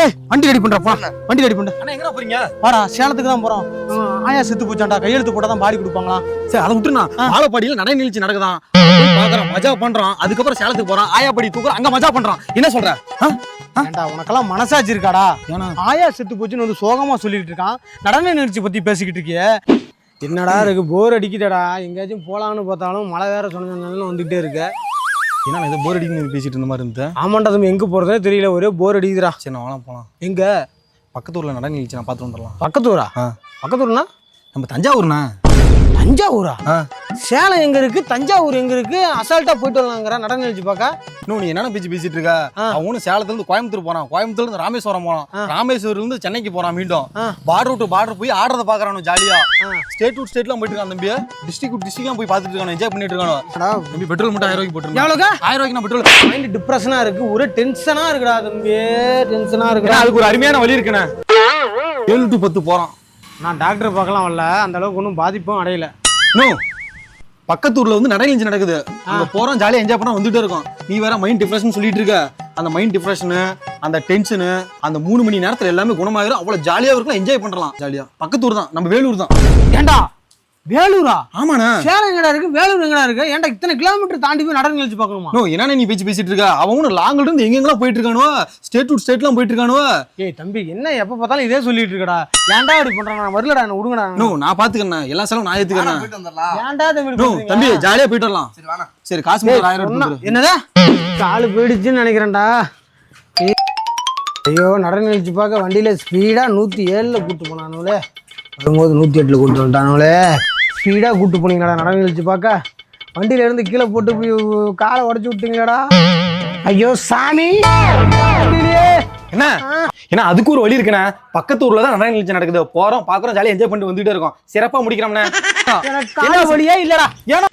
ஏய் வண்டி ரெடி பண்றா போ. வண்டி ரெடி பண்ணு அண்ணா எங்கடா போறீங்க? வாடா சேலத்துக்கு தான் போறோம். ஆயா செத்து போச்சாண்டா கையெழுத்து போட்டா தான் பாடி கொடுப்பாங்களாம் சரி அதை விட்டுனா ஆலப்பாடியில நடை நிகழ்ச்சி நடக்குதான். பாக்குறோம் மஜா பண்றோம். அதுக்கப்புறம் சேலத்துக்கு போறோம். ஆயாப்படி தூக்குறோம் அங்க மஜா பண்றோம். என்ன சொல்ற? ஏண்டா உனக்கெல்லாம் மனசாட்சி இருக்காடா? ஆயா செத்து போச்சுன்னு வந்து சோகமா சொல்லிட்டு இருக்கான். நடன நிகழ்ச்சி பத்தி பேசிக்கிட்டு இருக்கியே. என்னடா இருக்கு போர் அடிக்குதடா. எங்கேயாச்சும் போலாம்னு பார்த்தாலும் மழை வேற சொன்ன வந்துகிட்டே இருக்கு. என்ன இது போர் அடிக்கணும் பேசிட்டு இருந்த மாதிரி இருந்தேன். ஆமாண்டா தம்பி எங்க போறதே தெரியல ஒரே போர் அடிக்குதுடா. சரி நான் வாங்கலாம் போலாம். எங்க? பக்கத்து ஊர்ல நடை நிகழ்ச்சி நான் பார்த்து வந்துடலாம். பக்கத்தூரா? ஆ. பக்கத்தூர்னா? நம்ம தஞ்சாவூர்ண்ணா. தஞ்சாவூரா? ஆ. சேலம் எங்க இருக்கு? தஞ்சாவூர் எங்க இருக்கு? அசால்ட்டா போயிட்டு வரலாங்கிற நடன நிகழ்ச்சி பார்க்க. இன்னும் நீ என்னென்ன பேச்சு பேசிட்டு இருக்க. அவனும் சேலத்துல இருந்து கோயம்புத்தூர் போறான் கோயம்புத்தூர்ல இருந்து ராமேஸ்வரம் போறான் ராமேஸ்வரம்ல இருந்து சென்னைக்கு போறான் மீண்டும். பார்டர் டு பார்டர் போய் ஆடுறத பாக்குறானு ஜாலியா. ஸ்டேட் டு ஸ்டேட்லாம் போயிட்டு இருக்கான் தம்பி. டிஸ்ட்ரிக்ட் டு டிஸ்ட்ரிக்ட்லாம் போய் பார்த்துட்டு இருக்கானு என்ஜாய் பண்ணிட்டு இருக்கானு? தம்பி பெட்ரோல் மட்டும் ஆயிரம் ரூபாய்க்கு போட்டுருங்க. எவ்வளோக்கா? ஆயிரம் ரூபாய்க்கு நான் பெட்ரோல் மைண்ட் டிப்ரெஷனா இருக்கு. ஒரே டென்ஷனா இருக்குடா தம்பி. டென்ஷனா இருக்குடா. அதுக்கு ஒரு அருமையான வழி இருக்குண்ணே. ஏழு டு பத்து போறான். நான் டாக்டர் பார்க்கலாம் வரல. அந்த அளவுக்கு ஒன்றும் பாதிப்பும் அடையல. நோ பக்கத்தூர்ல வந்து நடை நிகழ்ச்சி நடக்குது. அங்க போறோம் ஜாலியா என்ஜாய் பண்ண வந்துட்டே இருக்கோம். நீ வேற மைண்ட் டிப்ரெஷன் சொல்லிட்டு இருக்க. அந்த மைண்ட் டிப்ரெஷனு அந்த டென்ஷனு அந்த மூணு மணி நேரத்துல எல்லாமே குணமாயிரும். அவ்வளவு ஜாலியா இருக்கும் என்ஜாய் பண்ணலாம் ஜாலியா பக்கத்தூர் தான் நம்ம வேலூர் தான். ஏண்டா? வேலூரா? ஆமாண்ணே. சேலம் எங்கடா இருக்கு? வேலூர் எங்கடா இருக்கு? ஏன்டா இத்தனை கிலோமீட்டர் தாண்டி போய் நடன நிகழ்ச்சி பார்க்கணுமா? நோ என்னண்ணே நீ பேச்சு பேசிட்டு இருக்க? அவனும் லாங்ல இருந்து எங்கெங்கெல்லாம் போயிட்டு இருக்கானுவோ? ஸ்டேட் டு ஸ்டேட்லாம் போயிட்டு இருக்கானுவோ? ஏய் தம்பி என்ன எப்ப பார்த்தாலும் இதே சொல்லிட்டு இருக்கடா. ஏன்டா இப்படி பண்றான் நான் வரலடா என்ன விடுங்கடா நோ நான் பாத்துக்கிறேன் எல்லா செலவும் நான் ஏத்துக்கிறேன் போயிட்டு வந்துடலாம். ஏன்டா தம்பி நோ தம்பி? ஜாலியா போயிட்டு வரலாம். சரி வாண்ணா. சரி காசு மட்டும் ஆயிரம் என்னதா? காலு போயிடுச்சுன்னு நினைக்கிறேன்டா. ஏய், ஐயோ நடன நிகழ்ச்சி பார்க்க வண்டியில ஸ்பீடா நூத்தி ஏழுல கூட்டு போனானுங்களே. வரும்போது நூத்தி எட்டுல கூட்டு வந்துட்டானுங்களே. ஸ்பீடா கூட்டு போனீங்களாடா நடன நிகழ்ச்சி பார்க்க. வண்டியில இருந்து கீழே போட்டு போய் காலை உடச்சு விட்டீங்களாடா. ஐயோ சாமி. என்ன? ஏன்னா அதுக்கு ஒரு வழி இருக்குண்ணே. பக்கத்து ஊர்ல தான் நடன நிகழ்ச்சி நடக்குது. போறோம் பாக்குறோம் ஜாலியா என்ஜாய் பண்ணிட்டு வந்துட்டே இருக்கோம். சிறப்பா முடிக்கிறோம்ண்ணே வழியே இல்லடா. ஏன்னா